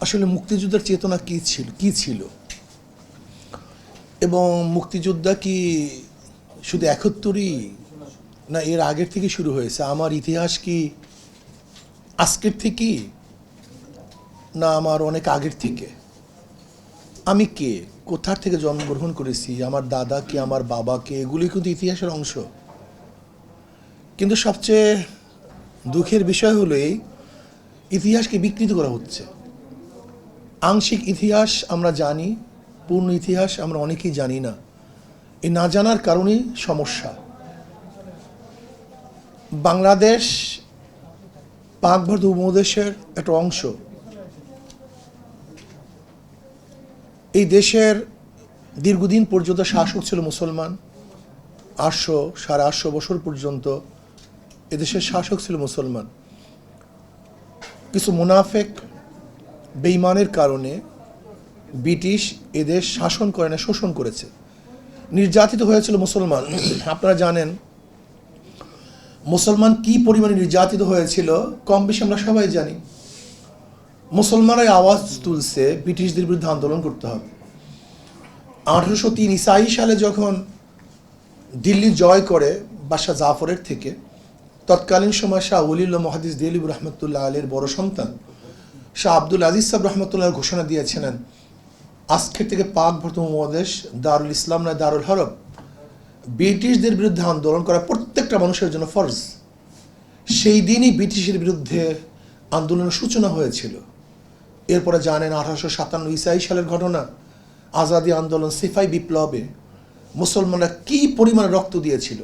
আসলে মুক্তিযুদ্ধের চেতনা কি ছিল? কি ছিল? এবং মুক্তিযোদ্ধা কি শুধু একাত্তরই না এর আগের থেকে শুরু হয়েছে? আমার ইতিহাস কি আজকের থেকেই না আমার অনেক আগের থেকে? আমি কে? কোথার থেকে জন্মগ্রহণ করেছি? আমার দাদা কে আমার বাবা কে? এগুলি কিন্তু ইতিহাসের অংশ। কিন্তু সবচেয়ে দুঃখের বিষয় হলো এই, ইতিহাসকে বিকৃত করা হচ্ছে। আংশিক ইতিহাস আমরা জানি, পূর্ণ ইতিহাস আমরা অনেকেই জানি না। এই না জানার কারণেই সমস্যা। বাংলাদেশ পাক ভারত উপমহাদেশের একটা অংশ। এই দেশের দীর্ঘদিন পর্যন্ত শাসক ছিল মুসলমান। আটশো, সাড়ে আটশো বছর পর্যন্ত এদেশের শাসক ছিল মুসলমান। কিছু মুনাফেক বেইমানের কারণে ব্রিটিশ এদের শাসন করে না, শোষণ করেছে। নির্যাতিত হয়েছিল মুসলমান। আপনারা জানেন, মুসলমান কি পরিমাণে নির্যাতিত হয়েছিল, কম বেশি আমরা সবাই জানি। মুসলমানরাই আওয়াজ তুলছে, ব্রিটিশদের বিরুদ্ধে আন্দোলন করতে হবে। আঠারোশো তিন ইসাই সালে যখন দিল্লি জয় করে বাদশাহ জাফরের থেকে, তৎকালীন সময় শাহ ওলিউল্লাহ মহাদিস দিলিব রহমতুল্লাহ আলীর বড় সন্তান শাহ আব্দুল আজিজ সাহেব রহমতুল্লাহ ঘোষণা দিয়েছিলেন আজকের থেকে পাক ভারত মহাদেশ দারুল ইসলাম নয় দারুল হরব ব্রিটিশদের বিরুদ্ধে আন্দোলন করা প্রত্যেকটা মানুষের জন্য ফরজ। সেই দিনই ব্রিটিশের বিরুদ্ধে আন্দোলনের সূচনা হয়েছিল। এরপরে জানেন আঠারোশো সাতান্ন ইসাই সালের ঘটনা, আজাদি আন্দোলন সিফাই বিপ্লবে মুসলমানরা কি পরিমাণে রক্ত দিয়েছিল?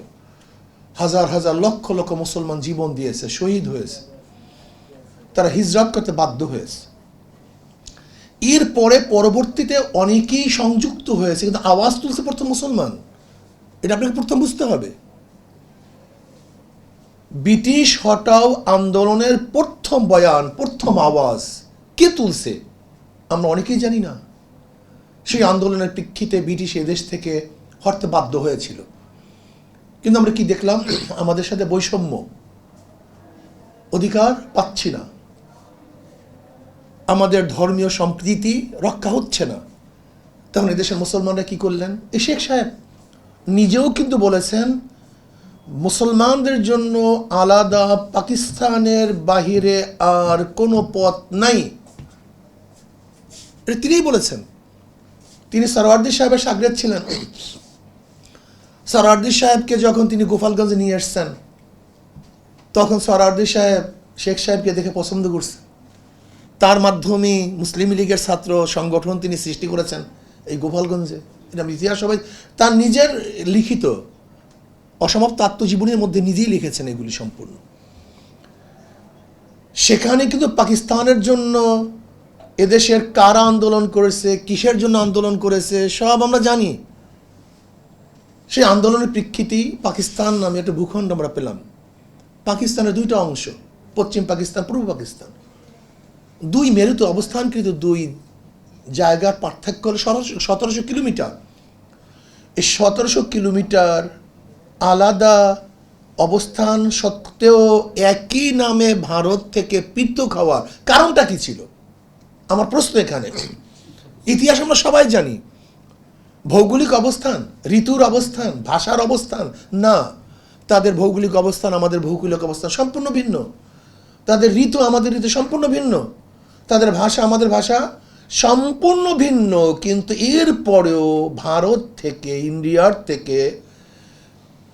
হাজার হাজার লক্ষ লক্ষ মুসলমান জীবন দিয়েছে, শহীদ হয়েছে। তারা হিজরত করতে বাধ্য হয়েছে। এরপরে পরবর্তীতে অনেকেই সংযুক্ত হয়েছে, কিন্তু আওয়াজ তুলছে প্রথম মুসলমান। এটা আপনাকে প্রথম বুঝতে হবে। ব্রিটিশ হটাও আন্দোলনের প্রথম বয়ান, প্রথম আওয়াজ কে তুলছে? আমরা অনেকেই জানি না। সেই আন্দোলনের প্রেক্ষিতে ব্রিটিশ এদেশ থেকে হরতে বাধ্য হয়েছিল। কিন্তু আমরা কি দেখলাম? আমাদের সাথে বৈষম্য। অধিকার পাচ্ছি না। আমাদের ধর্মীয় সম্প্রীতি রক্ষা হচ্ছে না। তখন এদেশের মুসলমানরা কি করলেন? এই শেখ সাহেব নিজেও কিন্তু বলেছেন, মুসলমানদের জন্য আলাদা পাকিস্তানের বাহিরে আর কোনো পথ নাই। তিনিই বলেছেন। তিনি সরওয়ার্দি সাহেবের সাগরেদ ছিলেন। সরওয়ার্দি সাহেবকে যখন তিনি গোপালগঞ্জে নিয়ে এসছেন, তখন সরওয়ার্দি সাহেব শেখ সাহেবকে দেখে পছন্দ করছেন। তার মাধ্যমে মুসলিম লীগের ছাত্র সংগঠন তিনি সৃষ্টি করেছেন এই গোপালগঞ্জে। এটা ইতিহাস সবাই তার নিজের লিখিত অসমাপ্ত আত্মজীবনীর মধ্যে নিজেই লিখেছেন এগুলি সম্পূর্ণ। সেখানে কিন্তু পাকিস্তানের জন্য এদেশের কারা আন্দোলন করেছে, কিসের জন্য আন্দোলন করেছে, সব আমরা জানি। সেই আন্দোলনের প্রেক্ষিতেই পাকিস্তান নামে একটা ভূখণ্ড আমরা পেলাম। পাকিস্তানের দুইটা অংশ, পশ্চিম পাকিস্তান, পূর্ব পাকিস্তান। দুই মেরুতে অবস্থানকৃত দুই জায়গার পার্থক্য হলো সতেরোশো কিলোমিটার। এই সতেরোশো কিলোমিটার আলাদা অবস্থান সত্ত্বেও একই নামে ভারত থেকে পৃথক হওয়ার কারণটা কি ছিল? আমার প্রশ্ন এখানে। ইতিহাস আমরা সবাই জানি। ভৌগোলিক অবস্থান, ঋতুর অবস্থান, ভাষার অবস্থান, না। তাদের ভৌগোলিক অবস্থান, আমাদের ভৌগোলিক অবস্থান সম্পূর্ণ ভিন্ন। তাদের ঋতু, আমাদের ঋতু সম্পূর্ণ ভিন্ন। তাদের ভাষা, আমাদের ভাষা সম্পূর্ণ ভিন্ন, কিন্তু এরপরেও ভারত থেকে, ইন্ডিয়ার থেকে,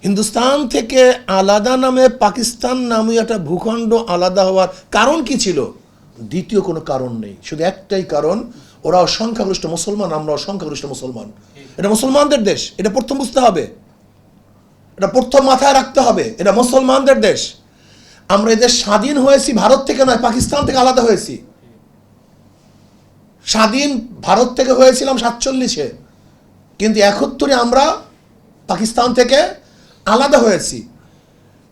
হিন্দুস্তান থেকে আলাদা নামে, পাকিস্তান নামে একটা ভূখণ্ড আলাদা হওয়ার কারণ কি ছিল? দ্বিতীয় কোনো কারণ নেই। শুধু একটাই কারণ, ওরা অসংখ্যাগরিষ্ঠ মুসলমান, আমরা অসংখ্যাগরিষ্ঠ মুসলমান। এটা মুসলমানদের দেশ, এটা প্রথম বুঝতে হবে। এটা প্রথম মাথায় রাখতে হবে, এটা মুসলমানদের দেশ। আমরা এদের স্বাধীন হয়েছি ভারত থেকে নয়, পাকিস্তান থেকে আলাদা হয়েছি। স্বাধীন ভারত থেকে হয়েছিলাম সাতচল্লিশে। কিন্তু একত্তরে আমরা পাকিস্তান থেকে আলাদা হয়েছি।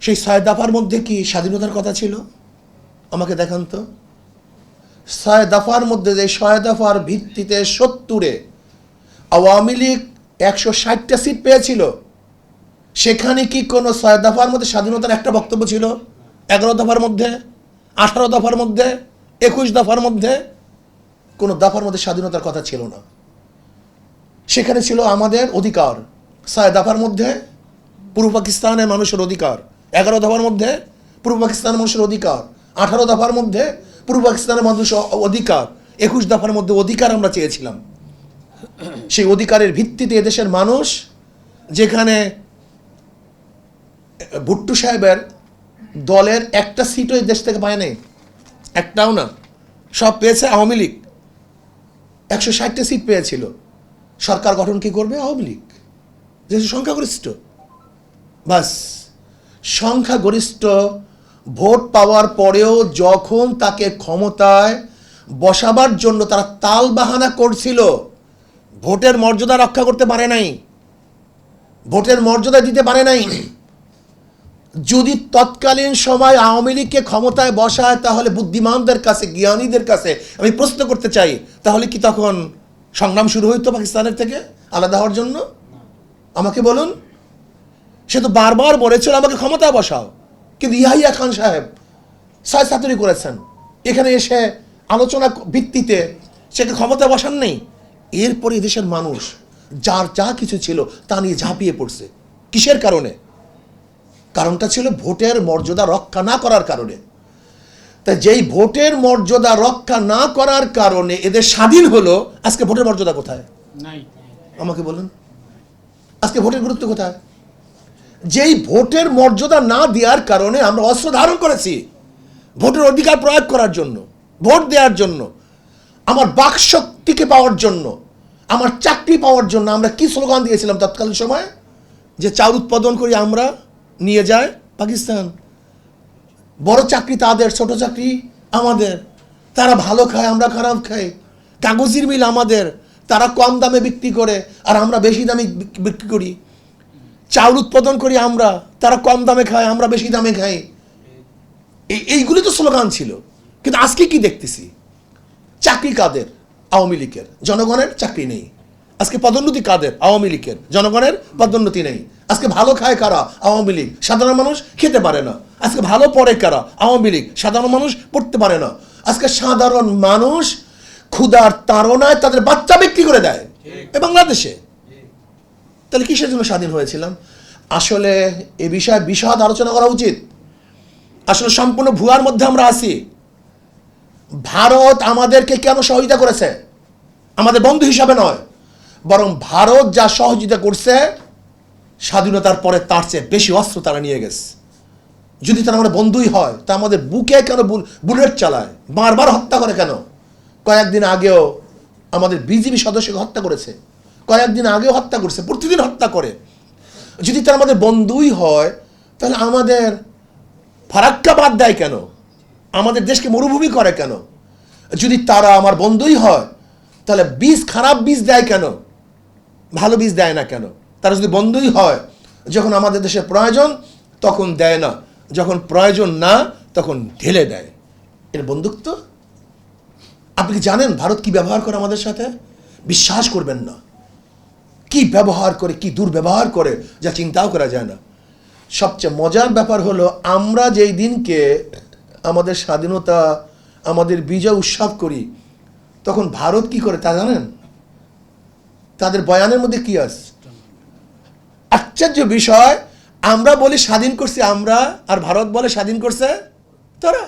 সেই ছয় দফার মধ্যে কি স্বাধীনতার কথা ছিল? আমাকে দেখান তো। ছয় দফার মধ্যে যে ছয় দফার ভিত্তিতে সত্তরে আওয়ামী লীগ একশো ষাটটা সিট পেয়েছিল, সেখানে কি কোনো ছয় দফার মধ্যে স্বাধীনতার একটা বক্তব্য ছিল? এগারো দফার মধ্যে, আঠারো দফার মধ্যে, একুশ দফার মধ্যে কোনো দাফার মধ্যে স্বাধীনতার কথা ছিল না। সেখানে ছিল আমাদের অধিকার। ছয় দাফার মধ্যে পূর্ব পাকিস্তানের মানুষের অধিকার। এগারো দফার মধ্যে পূর্ব পাকিস্তানের মানুষের অধিকার। আঠারো দফার মধ্যে পূর্ব পাকিস্তানের মানুষের অধিকার। একুশ দফার মধ্যে অধিকার আমরা চেয়েছিলাম। সেই অধিকারের ভিত্তিতে এদেশের মানুষ যেখানে ভুট্টু সাহেবের দলের একটা সিটও দেশ থেকে পায় নাই একটাও না। সব পেয়েছে আওয়ামী লীগ। একশো ষাটটা সিট পেয়েছিল। সরকার গঠন কি করবে? আওয়ামী লীগ। যেহেতু সংখ্যাগরিষ্ঠ। বাস, সংখ্যাগরিষ্ঠ ভোট পাওয়ার পরেও যখন তাকে ক্ষমতায় বসাবার জন্য তারা তাল বাহানা করছিল, ভোটের মর্যাদা রক্ষা করতে পারে নাই। ভোটের মর্যাদা দিতে পারে নাই। যদি তৎকালীন সময় আওয়ামী লীগকে ক্ষমতায় বসায়, তাহলে বুদ্ধিমানদের কাছে, জ্ঞানীদের কাছে আমি প্রশ্ন করতে চাই, তাহলে কি তখন সংগ্রাম শুরু হইতো পাকিস্তানের থেকে আলাদা হওয়ার জন্য? আমাকে বলুন। সে তো বারবার বলেছিল, আমাকে ক্ষমতায় বসাও। কিন্তু ইয়াহিয়া খান সাহেব ছয় ছাত্রী করেছেন। এখানে এসে আলোচনা ভিত্তিতে সেকে ক্ষমতা বসান নেই। এরপরে দেশের মানুষ, যার যা কিছু ছিল তা নিয়ে ঝাঁপিয়ে পড়ছে। কিসের কারণে? কারণটা ছিল ভোটের মর্যাদা রক্ষা না করার কারণে। তাই যেই ভোটের মর্যাদা রক্ষা না করার কারণে এদের স্বাধীন হলো আজকে ভোটের মর্যাদা কোথায়? আমাকে বলুন। আজকে ভোটের গুরুত্ব কোথায়? যেই ভোটের মর্যাদা না দেওয়ার কারণে আমরা অস্ত্র ধারণ করেছি ভোটের অধিকার প্রয়োগ করার জন্য ভোট দেওয়ার জন্য আমার বাকশক্তিকে পাওয়ার জন্য আমার চাকরি পাওয়ার জন্য আমরা কি স্লোগান দিয়েছিলাম তৎকালীন সময়? যে চাউল উৎপাদন করি আমরা নিয়ে যায় পাকিস্তান। বড় চাকরি তাদের, ছোট চাকরি আমাদের। তারা ভালো খায়, আমরা খারাপ খাই। কাগজের মিল আমাদের। তারা কম দামে বিক্রি করে আর আমরা বেশি দামে বিক্রি করি। চাউল উৎপাদন করি আমরা, তারা কম দামে খায়, আমরা বেশি দামে খাই। এই, এইগুলি তো স্লোগান ছিল। কিন্তু আজকে কি দেখতেছি? চাকরি কাদের? আওয়ামী লীগের। জনগণের চাকরি নেই। আজকে পদোন্নতি কাদের? আওয়ামী লীগের। জনগণের পদোন্নতি নেই। আজকে ভালো খায় কারা? আওয়ামী লীগ। সাধারণ মানুষ খেতে পারে না। আজকে ভালো পড়ে কারা? আওয়ামী লীগ। সাধারণ মানুষ পড়তে পারে না। আজকে সাধারণ মানুষ ক্ষুধার তাড়নায় তাদের বাচ্চা বিক্রি করে দেয়। এ বাংলাদেশে। তাহলে কিসের জন্য স্বাধীন হয়েছিলাম? আসলে এ বিষয়ে বিশদ আলোচনা করা উচিত। আসলে সম্পূর্ণ ভুয়ার মধ্যে আমরা আছি। ভারত আমাদেরকে কেন সহযোগিতা করেছে? আমাদের বন্ধু হিসাবে নয়। বরং ভারত যা সহযোগিতা করছে, স্বাধীনতার পরে তার চেয়ে বেশি অস্ত্র তারা নিয়ে গেছে। যদি তারা আমাদের বন্ধুই হয়, তা আমাদের বুকে কেন বুল- বুলেট চালায়? বারবার হত্যা করে কেন? কয়েকদিন আগেও আমাদের বিজেপি সদস্যকে হত্যা করেছে। কয়েকদিন আগেও হত্যা করছে, প্রতিদিন হত্যা করে। যদি তারা আমাদের বন্ধুই হয়, তাহলে আমাদের ফারাক্কা বাদ দেয় কেন? আমাদের দেশকে মরুভূমি করে কেন? যদি তারা আমার বন্ধুই হয়, তাহলে বীজ খারাপ বীজ দেয় কেন? ভালো বীজ দেয় না কেন? তারা যদি বন্ধুই হয়, যখন আমাদের দেশে প্রয়োজন, তখন দেয় না। যখন প্রয়োজন না, তখন ঢেলে দেয়। এর বন্ধুত্ব? আপনি কি জানেন ভারত কি ব্যবহার করে আমাদের সাথে? বিশ্বাস করবেন না। কি ব্যবহার করে, কি দুর্ব্যবহার করে, যা চিন্তাও করা যায় না। সবচেয়ে মজার ব্যাপার হলো, আমরা যেই দিনকে আমাদের স্বাধীনতা, আমাদের বিজয় উৎসব করি, তখন ভারত কি করে তা জানেন? তাদের বয়ানের মধ্যে কি আছে? আশ্চর্য বিষয়, আমরা বলি স্বাধীন করছি আমরা, আর ভারত বলে স্বাধীন করছে তারা।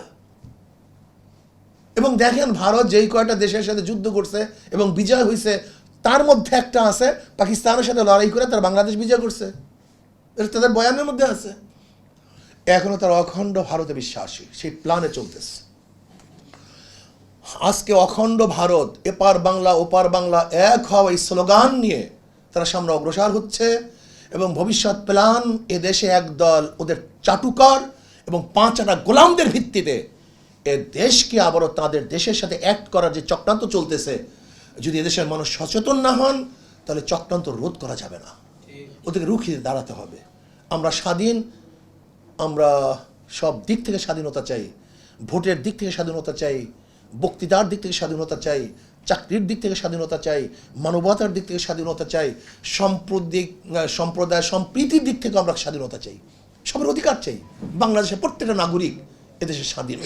এবং দেখেন ভারত যেই কয়টা দেশের সাথে যুদ্ধ করছে এবং বিজয় হয়েছে তার মধ্যে একটা আছে, পাকিস্তানের সাথে লড়াই করে তারা বাংলাদেশ বিজয় করছে। এটা তাদের বয়ানের মধ্যে আছে। এখনও তারা অখণ্ড ভারতে বিশ্বাসী, সেই প্ল্যানে চলতেছে। আজকে অখণ্ড ভারত, এপার বাংলা, ওপার বাংলা এক হওয়া এই স্লোগান নিয়ে তারা সামনে অগ্রসর হচ্ছে এবং ভবিষ্যৎ প্ল্যান এ দেশে একদল ওদের চাটুকর এবং পাঁচ আটা গোলামদের ভিত্তিতে এ দেশকে আবারও তাদের দেশের সাথে অ্যাক্ট করার যে চক্রান্ত চলতেছে, যদি এদেশের মানুষ সচেতন না হন, তাহলে চক্রান্ত রোধ করা যাবে না। ওদেরকে রুখিয়ে দাঁড়াতে হবে। আমরা স্বাধীন, আমরা সব দিক থেকে স্বাধীনতা চাই, ভোটের দিক থেকে স্বাধীনতা চাই বক্তৃতার দিক থেকে স্বাধীনতা চাই, চাকরির দিক থেকে স্বাধীনতা চাই, মানবতার দিক থেকে স্বাধীনতা চাই, সম্প্রদিক সম্প্রদায়, সম্প্রীতির দিক থেকে আমরা স্বাধীনতা চাই। সবার অধিকার চাই। বাংলাদেশের প্রত্যেকটা নাগরিক এদেশে স্বাধীন।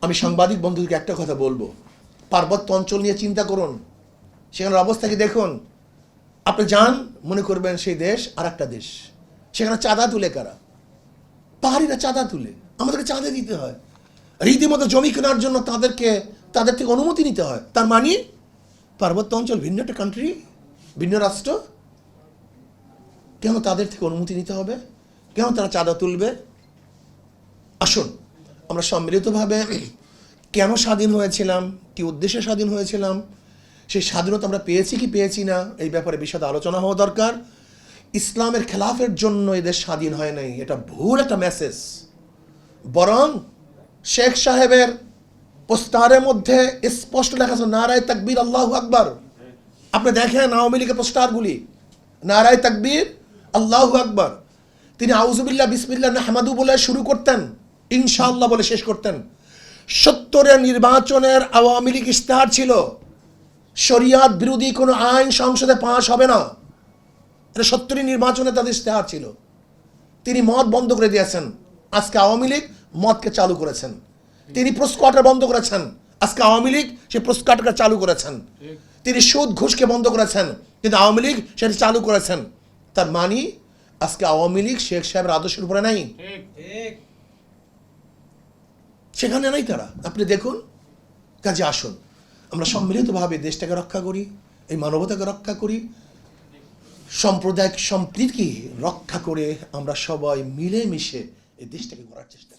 আমি সাংবাদিক বন্ধুদেরকে একটা কথা বলব। পার্বত্য অঞ্চল নিয়ে চিন্তা করুন। সেখানের অবস্থাকে দেখুন? আপনি যান, মনে করবেন সেই দেশ আর একটা দেশ। সেখানে চাঁদা তুলে কারা? পাহাড়িরা চাঁদা তুলে। আমাদেরকে চাঁদা দিতে হয়। রীতিমতো জমি কেনার জন্য তাদেরকে, তাদের থেকে অনুমতি নিতে হয়। তার মানে পার্বত্য অঞ্চল ভিন্ন একটা কান্ট্রি ভিন্ন রাষ্ট্র। কেন তাদের থেকে অনুমতি নিতে হবে? কেন তারা চাঁদা তুলবে? আসুন, আমরা সম্মিলিতভাবে কেন স্বাধীন হয়েছিলাম? কি উদ্দেশ্যে স্বাধীন হয়েছিলাম? সেই স্বাধীনতা আমরা পেয়েছি কি পেয়েছি না? এই ব্যাপারে বিশদ আলোচনা হওয়া দরকার। ইসলামের খেলাফের জন্য এদের স্বাধীন হয় নাই। এটা ভুল একটা মেসেজ বরং শেখ সাহেবের পোস্টারের মধ্যে স্পষ্ট লেখা আছে, নারায় তাকবীর, আল্লাহ আকবর। আপনি দেখেন আওয়ামী লীগের পোস্টারগুলি নারায় তাকবীর, আল্লাহ আকবর। তিনি আউজুবিল্লাহ বিসমিল্লাহ, নাহমাদু বলে শুরু করতেন, ইনশাআল্লাহ বলে শেষ করতেন। সত্তরের নির্বাচনের আওয়ামী লীগ ইস্তাহার ছিল, শরিয়াত বিরোধী কোনো আইন সংসদে পাশ হবে না। এটা সত্তরের নির্বাচনে তাদের ইস্তেহার ছিল। তিনি মত বন্ধ করে দিয়েছেন। আজকে আওয়ামী লীগ মদকে চালু করেছেন। তিনি প্রস্কোয়াটার বন্ধ করেছেন। আজকে আওয়ামী লীগ সেই প্রস্কোয়াটাকে চালু করেছেন। তিনি সুদ ঘুষকে বন্ধ করেছেন। কিন্তু আওয়ামী লীগ সেটা চালু করেছেন। তার মানি আজকে আওয়ামী লীগ শেখ সাহেবের আদর্শের উপরে নাই। সেখানে নাই তারা। আপনি দেখুন, কাজে আসুন। আমরা সম্মিলিতভাবে দেশটাকে রক্ষা করি, এই মানবতাকে রক্ষা করি। সাম্প্রদায়িক সম্প্রীতি রক্ষা করে আমরা সবাই মিলেমিশে এই দেশটাকে গড়ার চেষ্টা।